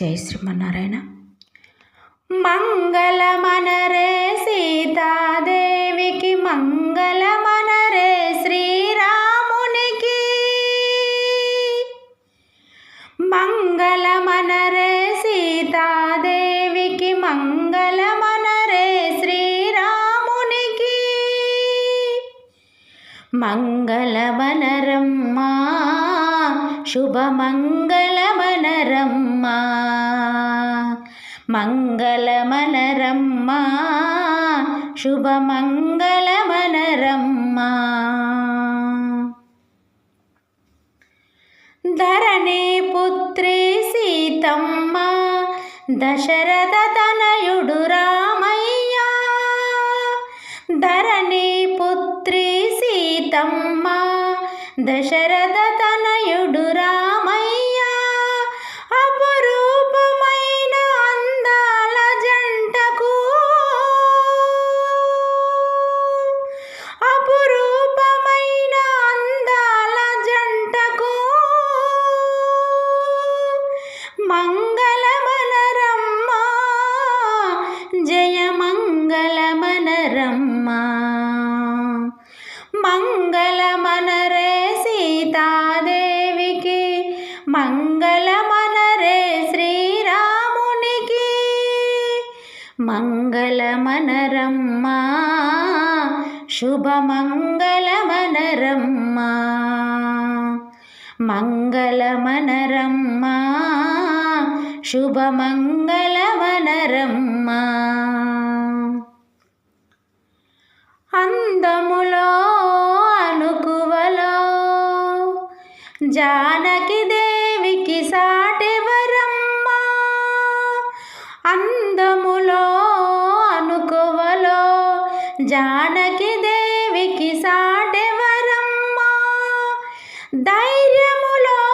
జై శ్రీమన్నారాయణ. మంగళమనరే సీతాదేవికి మంగళమనరే శ్రీరామునికి. మంగళమనరే సీతాదేవికి మంగళమనరే శ్రీరామునికి. మంగళమనరమ్మా శుభమంగళమనరమ్మా. మంగళమనరమ్మా శుభమంగళమనరమ్మా. ధరణే పుత్రే సీతమ్మ దశరథ తనయుడు రామయ్య. ధరణే పుత్రే సీతమ్మ దశరథ తనయుడు రామయ్య. మంగళమనరమ్మా జయ మంగళమనరమ్మా మంగళమనరే సీతాదేవికి మంగళమనరే శ్రీరామునికి. మంగళమనరమ్మా శుభమంగళమనరమ్మా. మంగళమనరమ్మా. శుభమంగళమనరమ్మా అందములో అనుకువలో జానకి దేవికి సాటెవరమ్మా? అందములో అనుకువలో జానకి దేవికి సాటెవరమ్మా